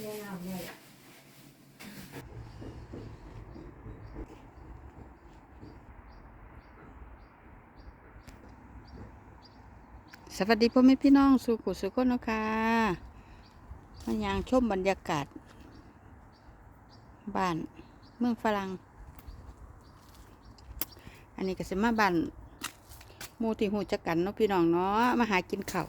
แม่น้ำเลยสวัสดีพ่อแม่พี่น้องสุขุสุขนนะคะมายางชมบรรยากาศ บ้านเมืองฝรั่ง อันนี้ก็สิมาบ้านมูที่หูจักกันเนาะพี่น้องเนาะมาหากินข้าว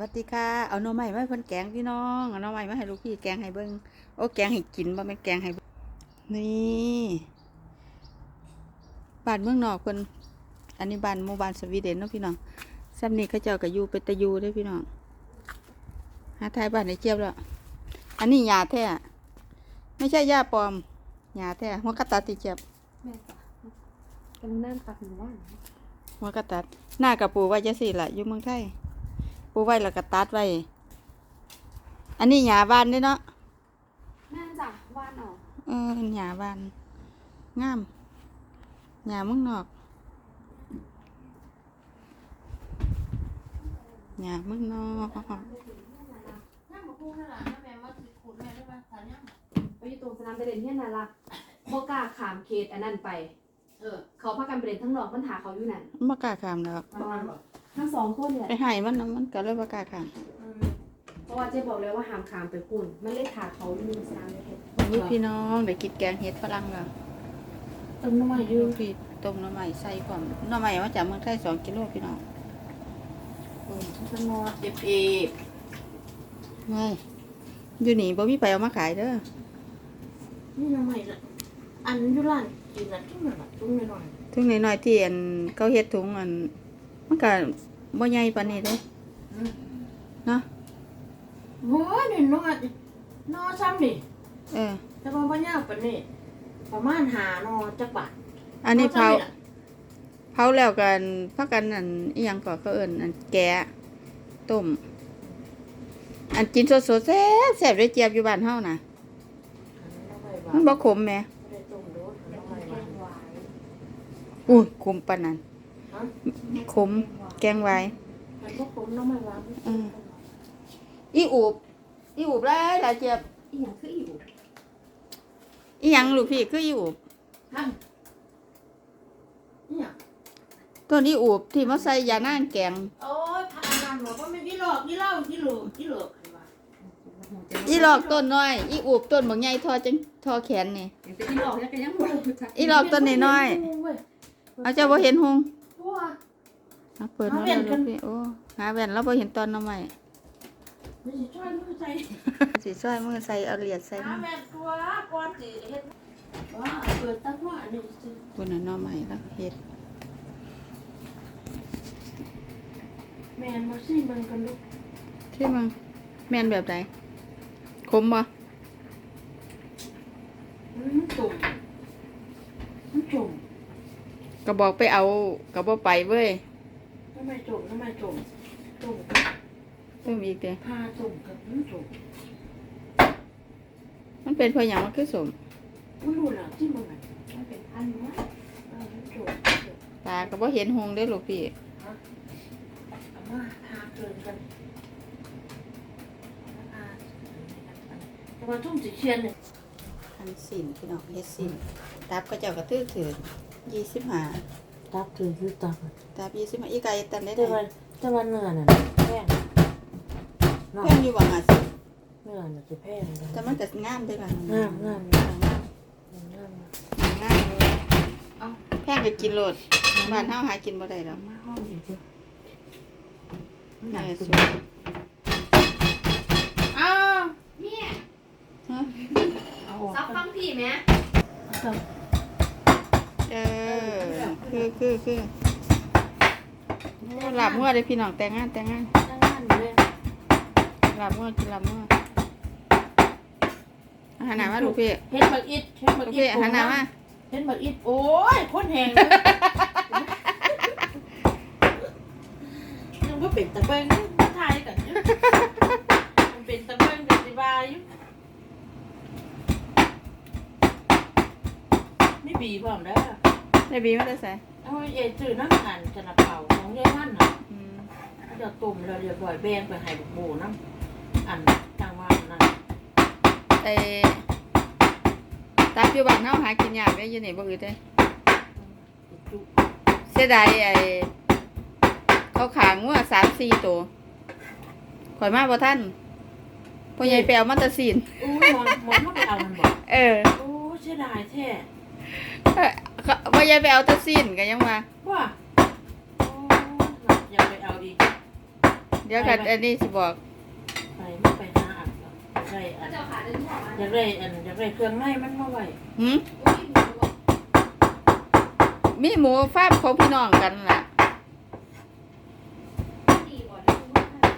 วัสดีค่ะ เอาหน่อไม้มาให้เพิ่นแกงพี่น้อง เอาหน่อไม้มาให้ลูกพี่แกงให้เบิ่งโอ้แกงให้กินบ่แม่นแกงให้เบิ่งนี่บ้านเมืองนอกเพิ่นอันนี้บ้านหมู่บ้านสวีเดนเนาะพี่น้องซ้ำนี่เขาเจ้าก็อยู่เป็นตะยูเด้วยพี่น้อง หาทายบ้านในเจี๊ยบแล้ว อันนี้ยาแท้ ไม่ใช่ยาปลอมยาแท้หัวกระตัดติเจี๊ยบแม่จ้ะกำลังนั่งตักหนูว่านหัวกระตัด หน้ากระปูไว้จะสิล่ะอยู่เมืองไทย ปูไว้แล้วก็ตัดไว้ อันนี้ยาบ้านเด้เนาะแม่จ้ะว่านออกเออยาบ้าน งามยาเมืองนอกยาเมืองนอกไปอยู่ตรงสนามไปเล่นเนี่ยน่ารักโบกล้าขามเขตอันนั้นไป เออ เขาพากันไปเล่นทั้งนอกมันหาเขาอยู่นั่นบ่กล้าขามแล้ว ประมาณบอก ทั้งสองคนเนี่ยไปให้มันน่ะมันก็เลยบ่กล้าขามเพราะว่าเจ๊บอกเลยว่าห้ามขามไปปุ่นมันเล่นหาเขาอยู่ในสนามเขตลูกพี่น้องได้กินแกงเห็ดฝรั่งแล้วต้มน้ำมันอลูยู่กพี่ต้มหน้ำใหม่ใส่ความหน้ำใหม่มาจากเมืองไทยสองกิโลพี่น้องต้มนอนเจ็บเอฟไม่อยู่นี่บ่มีไปเอามาขายเด้อนี่น้ำมันละอันอยุร้านกินละทุ่งหน่อยทุ่งหน่อยถึงน้อยๆที่อันเขาเฮ็ดถุงอัน มันก็บ่ใหญ่ปานนี้เด้อเนาะโอ้ยนี่น้อยนอซ้ำนี่เออแต่ว่าบ่ยากปานนี้ประมาณหานอจักบาทอันนี้เผาเผาแล้วกันพักกันอันอีหยังก็เขาเอิ้นอันแกะต้มอันกินสดๆแซ่บแซ่บได้เจี๊ยบอยู่บ้านเฮาน่ะมันบ่ขมแหมได้ต้มโดดน้ำมันหวานอุ้ยขมปานนั้นฮะ ขม แกงไว้มันก็ขมน้ำมันหวานอืมอีอูบ อีอูบหลายหลายเจี๊ยบอีหยังคืออีกอีหยังลูกพี่คืออีอูบท่านเนี่ยต้นอีอูบที่มาใส่ยานางแกง โอ้ยพานันหัวก็ไม่กี่หลอกกี่เหล่ากี่หลูกี่หลูอีหลอกต้นน้อย อีอูบต้นบางใหญ่ทอจังทอแขนนี่ยังเป็นอีหลอกยังเป็นยังบ่รู้จักอีหลอกต้นน้อยๆเอาเจ้าบ่เห็นหง บัวเอาเปิดหามาแว่แล้วนกัลูน กพี่โอ้หาแว่นแล้วบ่เห็นตอนหน้ำใหม่ ไม่ใช่ช่วยมือใจสิช่วยมือใส่เอาเหรียญใส่หามาแม่ตัวก่อนสิเฮ็ดว่าเปิดตั้งว่าอันนี้สิบนนั้นหน้ำใหม่แล้วเฮ็ดแม่นมาสิมันกันลูกที่มึงแม่นแบบใดขมบ่มันจุ่มมันจุ่ม ก็บอกไปเอาก็บ่ไปเว้ยทำไมจุ่มทำไมจุ่มจุ่มเพิ่มอีกเด้พาจุ่มกับมันจุ่มมันเป็นเพราะหยังมันคือสมไม่รู้น่ะที่มันอะมันเป็นพันวะเออมันจุ่มตาก็บ่เห็นหงเด้อลูกพี่เอามาพาเกินกันพาแต่ว่าจุ่มสีเชียนเนี่ยอันสินพี่น้องเฮ็ดสินตับก็เจ้าก็ถือถือ 25ตับคือคือตับตับ25อีไก่ตันได้แต่เด้ว่าแต่ว่าเนื้อน่ะแพงเนาะแพงอยู่บ่50เนื้อน่ะจะแพงเลยแต่มันก็งามเด้อล่ะงามงามงามงามงามงามเลยเอาแพงก็กินโลดบ้านเฮาหากินบ่ได้ดอกมาห้องอยู่ดิเออสวยอ้าวเนี่ยฮะเอาออกซับฟังพี่แม่ครับเออ คือคือคือโอ้หลับมั่วเลยพี่น้องแต่งงานแต่งงานตั้งงานอยู่เลยหลับมั่วกินหลับมั่วอาหารหนามาลูกพี่เฮ็ดบักอิดเฮ็ดบัลูกกอิพี่ดอาหารหนามาเฮ็ดบักอิดโอ้ยคนแหงเลยยังบ่เป็นตะเบิงมาทายกันอยู่มันเป็นตะเบิงกันสิบายอยู่ไม่บีพร้อมเด้ อได้บีมาได้ใส่เอาเอ๋จื้อน้ำหันจะนับเป่าของยายมันน่ะอืมเขาจะตุ่มแล้วเรียบร้อยแบงไปให้บุกโบน้ำอันจังว่านั่นไอ้ตับอยู่บ้านเฮาหากินยากได้ออยู่นี่บ่อึดเด้จุเสียดายไอ้เขาขางงัว3-4ตัวข่อยมาบ่ทันพ่อใหญ่ไปเอามาแตะซีนอู้หมอนหมอนเขาไปเอามันบอกเออ โอ้เสียดายแท้ เอ้อ เขาพ่อใหญ่ไปเอาแตะซีนก็ยังว่าว่าโอ้อยากไปเอาอีก เดี๋ยวกันอันนี้สิบอกไปไม่ไปหาอันหรอกอยากได้อันเจ้าขาเดินหัวมาอยากได้อันอยากได้เครื่องในมันมาไว้หืมอุ้ยหมูบอกมีหมูฟาร์มของพี่น้องกันล่ะ ดีกว่าเดินหัวมา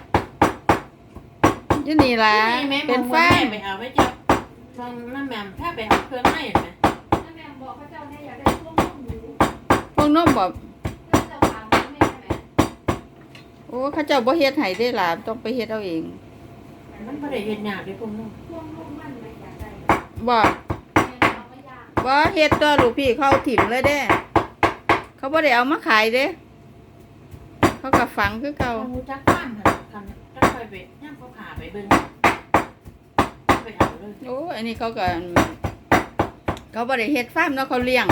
อยู่นี่ล่ะแม่เป็นมฟาแม่ร์มไปเอาไว้จับลองน้ำแหม่มถ้าไปเอาเครื่องในเห็นไหมแล้วแม่บอกพระเจ้าเนี่ยอยากได้พวกนมหมู พวกนมบอกแล้วเจ้าขาไม่แม่ไหมโอ้เขาเจ้าบ่เฮ็ดให้ได้ล่ะต้องไปเฮ็ดเอาเอง มันไม่ได้เห็นยากเลยพวกนู้นพวกนมมันไม่อยากได้บ่แม่เอาไม่ยากบ่เฮ็ดตัวลูกพี่เขาเอาถิ่มเลยเด้ เขาบ่ได้เอามาขายเด้ เขาก็ฝังคือเก่าเอาหูจักบ้านค่ะคันจักไปไปย่างเขาขาไปเบิ่งไปเอาเลยโอ้อันนี้เขาก็เขาบ่ได้เฮ็ดฟาร์มเนาะเขาเลี้ยง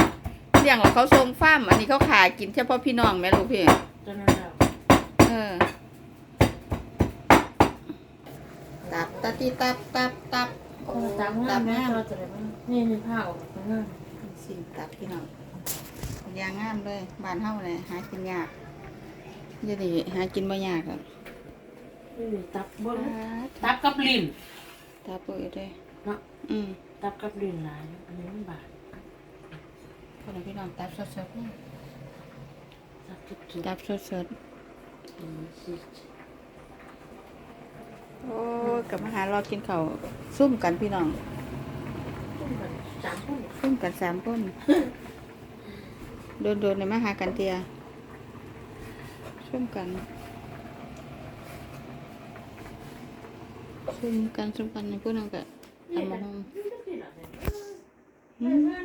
เลี้ยงแล้วเขาส่งฟาร์มอันนี้เขาขายกินเฉพาะพี่น้องแม่ลูกพี่ จนนั้นแล้วเออ ตับตัดที่ตับตับตับโอ้จังงามแม่เราจะได้บ้างนี่นี่ผ้าออกมาง่ายสิตับพี่น้องยางงามเลยบ้านเฮาเนี่ยหากินยากเดี๋ยวนี้หากินบ่ยากหรอกนี่ตับบ่ตับตับกับลิ้นตับเอ้ยเด้เนาะอืม ตับกับลิ้นหลายอันนี้มันบาด พวกเราพี่น้องตับสดๆนี่ตับจุดจุดตับสดอืมสิๆโอ้ยกลับมาหารอกินข้าวซุ่มกันพี่น้องตุ้มกันสามคนซุ่มกันสามคนโดนๆเลยมาหากันเตียซุ่มกันซุ่มกันซุ่มกันในพวกนั้นก็นี่เอากัมานห้อง